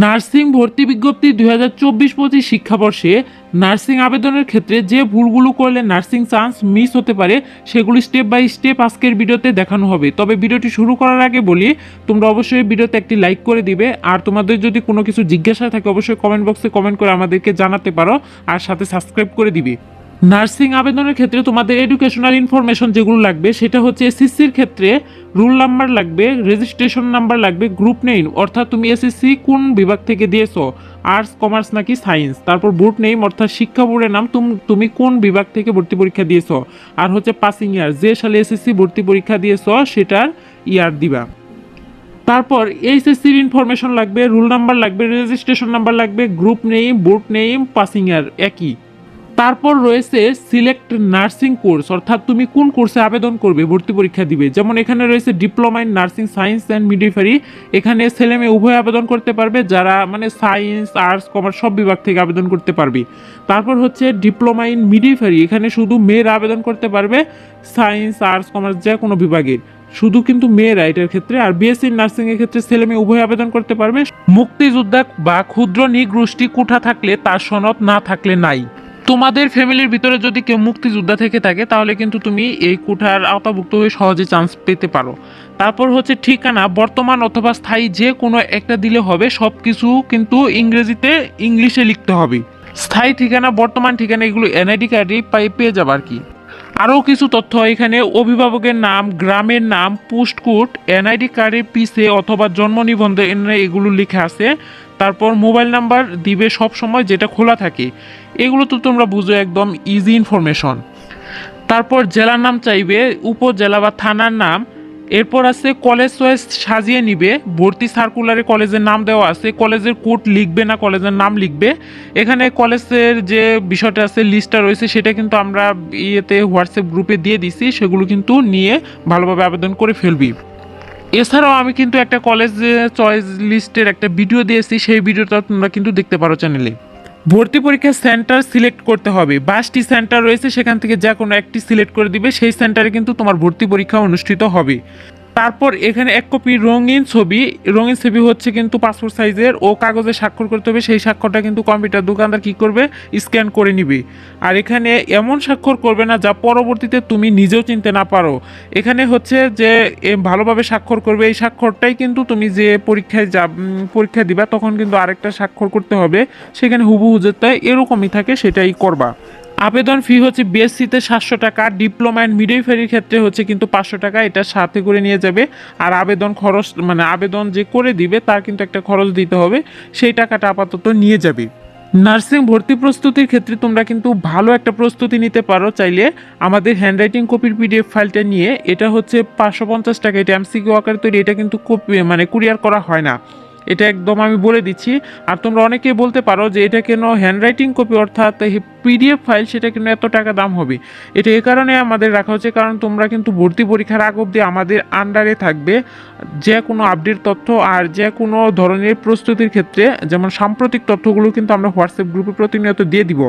Nursing ভর্তি বিজ্ঞপ্তি দুই হাজার চব্বিশ পঁচিশ শিক্ষাবর্ষে নার্সিং আবেদনের ক্ষেত্রে যে ভুলগুলো করলে নার্সিং চান্স মিস হতে পারে, সেগুলি স্টেপ বাই স্টেপ আজকের ভিডিওতে দেখানো হবে। তবে ভিডিওটি শুরু করার আগে বলি, তোমরা অবশ্যই ভিডিওতে একটি লাইক করে দিবে। আর তোমাদের যদি কোনো কিছু জিজ্ঞাসা থাকে, অবশ্যই কমেন্ট বক্সে কমেন্ট করে আমাদেরকে জানাতে পারো, আর সাথে সাবস্ক্রাইব করে দিবে। নার্সিং আবেদনের ক্ষেত্রে তোমাদের এডুকেশনাল ইনফরমেশন যেগুলো লাগবে, সেটা হচ্ছে এসএসসির ক্ষেত্রে রুল নাম্বার লাগবে রেজিস্ট্রেশন নাম্বার লাগবে গ্রুপ নেম অর্থাৎ তুমি এসএসসি কোন বিভাগ থেকে দিয়েছ আর্টস কমার্স নাকি সায়েন্স তারপর বোর্ড নেম অর্থাৎ শিক্ষা বোর্ডের নাম, তুম- কোন বিভাগ থেকে ভর্তি পরীক্ষা দিয়েছ? আর হচ্ছে পাসিং ইয়ার যে সালে এসএসসি ভর্তি পরীক্ষা দিয়েছ, সেটার ইয়ার দিবা। তারপর এইচএসসির ইনফরমেশন লাগবে রুল নাম্বার লাগবে রেজিস্ট্রেশন নাম্বার লাগবে group name board name passing year একই। তারপর রয়েছে সিলেক্ট নার্সিং কোর্স অর্থাৎ তুমি কোন কোর্সে আবেদন করবে, ভর্তি পরীক্ষা দিবে। যেমন এখানে রয়েছে diploma in nursing science and midwifery এখানে ছেলে মেয়ে উভয় আবেদন করতে পারবে, যারা মানে সায়েন্স আর্টস কমার্স সব বিভাগ থেকে আবেদন করতে পারবে। তারপর হচ্ছে ডিপ্লোমা ইন মিডিফারি এখানে শুধু মেয়েরা আবেদন করতে পারবে সায়েন্স আর্টস কমার্স যে কোনো বিভাগের। শুধু কিন্তু মেয়েরা এটার ক্ষেত্রে, আর বিএসসি নার্সিং এর ক্ষেত্রে ছেলে মেয়ে উভয় আবেদন করতে পারবে। মুক্তিযোদ্ধা বা ক্ষুদ্র নিগোষ্ঠী কোঠা থাকলে, তার সনদ না থাকলে নাই। তোমাদের ফ্যামিলির ভিতরে যদি কেউ মুক্তিযোদ্ধা থেকে থাকে, তাহলে কিন্তু তুমি এই কোঠার আওতাভুক্ত হয়ে সহজে চান্স পেতে পারো। তারপর হচ্ছে ঠিকানা, বর্তমান অথবা স্থায়ী যে কোনো একটা দিলে হবে সব কিছু কিন্তু ইংরেজিতে ইংলিশে লিখতে হবে। স্থায়ী ঠিকানা, বর্তমান ঠিকানা, এগুলো এনআইডি কার্ডে পেয়ে যাবে আর কি। আরও কিছু তথ্য এখানে। অভিভাবকের নাম, গ্রামের নাম, পোস্টকোড, এনআইডি কার্ডের পিসে অথবা জন্ম নিবন্ধনে এগুলো লেখা আছে। তারপর মোবাইল নাম্বার দিবে সব সময় যেটা খোলা থাকে। এগুলো তো তোমরা বুঝো, একদম ইজি ইনফরমেশন তারপর জেলার নাম চাইবে, উপজেলা বা থানার নাম। এরপর আছে কলেজ চয়েস সাজিয়ে নিবে। ভর্তি সার্কুলারে কলেজের নাম দেওয়া আছে। কলেজের কোড লিখবে না কলেজের নাম লিখবে। এখানে কলেজের যে বিষয়টা আছে লিস্টটা রয়েছে, সেটা কিন্তু আমরা ইয়েতে হোয়াটসঅ্যাপ গ্রুপে দিয়ে দিছি। সেগুলো কিন্তু নিয়ে ভালোভাবে আবেদন করে ফেলবি। এছাড়াও আমি কিন্তু একটা কলেজ চয়েস লিস্টের একটা ভিডিও দিয়েছি। সেই ভিডিওটা তোমরা কিন্তু দেখতে পারো চ্যানেলে ভর্তি পরীক্ষার সেন্টার সিলেক্ট করতে হবে। বাসটি সেন্টার রয়েছে, সেখান থেকে যা কোনো একটি সিলেক্ট করে দিবে, সেই সেন্টারে কিন্তু তোমার ভর্তি পরীক্ষা অনুষ্ঠিত হবে। তারপর এখানে এক কপি রঙিন ছবি। রঙিন ছবি হচ্ছে কিন্তু পাসপোর্ট সাইজের ও কাগজে স্বাক্ষর করতে হবে। সেই স্বাক্ষরটা কিন্তু কম্পিউটার দোকানদার কি করবে? স্ক্যান করে নিবে। আর এখানে এমন স্বাক্ষর করবে না যা পরবর্তীতে তুমি নিজেও চিনতে না পারো। এখানে হচ্ছে যে ভালোভাবে স্বাক্ষর করবে। এই স্বাক্ষরটাই কিন্তু তুমি যে পরীক্ষায় যা পরীক্ষা দিবা, তখন কিন্তু আরেকটা স্বাক্ষর করতে হবে। সেখানে হুবহু যেটা এরকমই থাকে, সেটাই করবা। আবেদন ফি হচ্ছে বিএসসিতে সাতশো টাকা ডিপ্লোমা অ্যান্ড মিডওয়াইফারির ক্ষেত্রে হচ্ছে কিন্তু পাঁচশো টাকা, এটা সাথে করে নিয়ে যাবে। আর আবেদন খরচ মানে আবেদন যে করে দিবে, তার কিন্তু একটা খরচ দিতে হবে। সেই টাকাটা আপাতত নিয়ে যাবে। নার্সিং ভর্তি প্রস্তুতির ক্ষেত্রে তোমরা কিন্তু ভালো একটা প্রস্তুতি নিতে পারো চাইলে। আমাদের হ্যান্ডরাইটিং কপির পিডিএফ ফাইলটা নিয়ে, এটা হচ্ছে পাঁচশো পঞ্চাশ টাকা, এটা এমসিকিউ আকারে তৈরি, এটা কিন্তু কপি মানে কুরিয়ার করা হয় না। এটা একদম আমি বলে দিচ্ছি। আর তোমরা অনেকেই বলতে পারো যে এটা কেন হ্যান্ডরাইটিং কপি অর্থাৎ পিডিএফ ফাইল সেটা কেন এত টাকা দাম হবে? এটা এই কারণে আমাদের রাখা হচ্ছে কারণ তোমরা কিন্তু ভর্তি পরীক্ষার আগ অবধি আমাদের আন্ডারে থাকবে। যে কোনো আপডেট তথ্য আর যে কোনো ধরনের প্রস্তুতির ক্ষেত্রে যেমন সাম্প্রতিক তথ্যগুলো কিন্তু আমরা হোয়াটসঅ্যাপ গ্রুপে প্রতিনিয়ত দিয়ে দিব।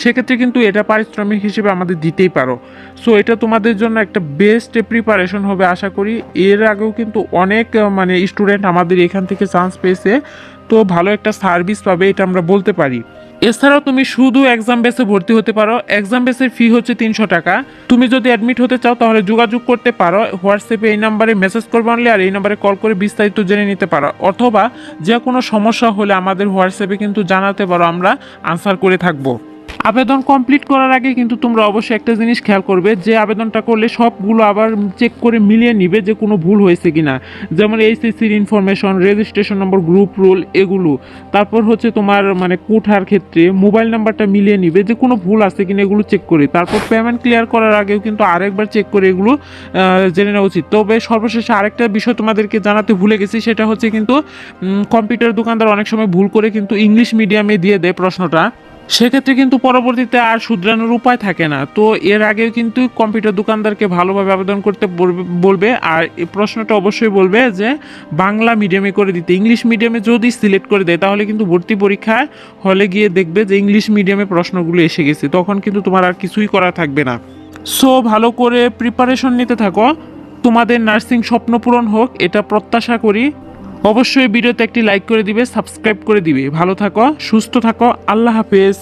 সেক্ষেত্রে কিন্তু এটা পারিশ্রমিক হিসেবে আমাদের দিতেই পারো। সো এটা তোমাদের জন্য একটা বেস্ট প্রিপারেশন হবে আশা করি। এর আগেও কিন্তু অনেক মানে স্টুডেন্ট আমাদের এখান থেকে চান্স পেয়েছে। তো ভালো একটা সার্ভিস পাবে, এটা আমরা বলতে পারি। এছাড়াও তুমি শুধু এক্সাম বেসে ভর্তি হতে পারো। এক্সাম বেসের ফি হচ্ছে তিনশো টাকা। তুমি যদি অ্যাডমিট হতে চাও, তাহলে যোগাযোগ করতে পারো। হোয়াটসঅ্যাপে এই নাম্বারে মেসেজ করবে অনলি আর এই নাম্বারে কল করে বিস্তারিত জেনে নিতে পারো। অথবা যে কোনো সমস্যা হলে আমাদের হোয়াটসঅ্যাপে কিন্তু জানাতে পারো, আমরা আনসার করে থাকব। আবেদন কমপ্লিট করার আগে কিন্তু তোমরা অবশ্যই একটা জিনিস খেয়াল করবে যে আবেদনটা করলে সবগুলো আবার চেক করে মিলিয়ে নিবে যে কোনো ভুল হয়েছে কিনা। যেমন এইচএসসির information registration number group roll এগুলো। তারপর হচ্ছে তোমার মানে কোঠার ক্ষেত্রে মোবাইল নাম্বারটা মিলিয়ে নিবে যে কোনো ভুল আছে কিনা এগুলো চেক করে। তারপর পেমেন্ট ক্লিয়ার করার আগেও কিন্তু আরেকবার চেক করে এগুলো জেনে নেওয়া উচিত। তবে সর্বশেষে আরেকটা বিষয় তোমাদেরকে জানাতে ভুলে গেছি, সেটা হচ্ছে কিন্তু কম্পিউটার দোকানদার অনেক সময় ভুল করে কিন্তু ইংলিশ মিডিয়ামে দিয়ে দেয় প্রশ্নটা। সেক্ষেত্রে কিন্তু পরবর্তীতে আর শুধরানোর উপায় থাকে না। তো এর আগেও কিন্তু কম্পিউটার দোকানদারকে ভালোভাবে আবেদন করতে বলবে- আর এই প্রশ্নটা অবশ্যই বলবে যে বাংলা মিডিয়ামে করে দিতে। ইংলিশ মিডিয়ামে যদি সিলেক্ট করে দেয়, তাহলে কিন্তু ভর্তি পরীক্ষায় হলে গিয়ে দেখবে যে ইংলিশ মিডিয়ামে প্রশ্নগুলো এসে গেছে। তখন কিন্তু তোমার আর কিছুই করা থাকবে না। সো ভালো করে প্রিপারেশন নিতে থাকো। তোমাদের নার্সিং স্বপ্ন পূরণ হোক, এটা প্রত্যাশা করি। অবশ্যই ভিডিওতে একটি লাইক করে দিবে সাবস্ক্রাইব করে দিবে। ভালো থাকো, সুস্থ থাকো, আল্লাহ হাফেজ।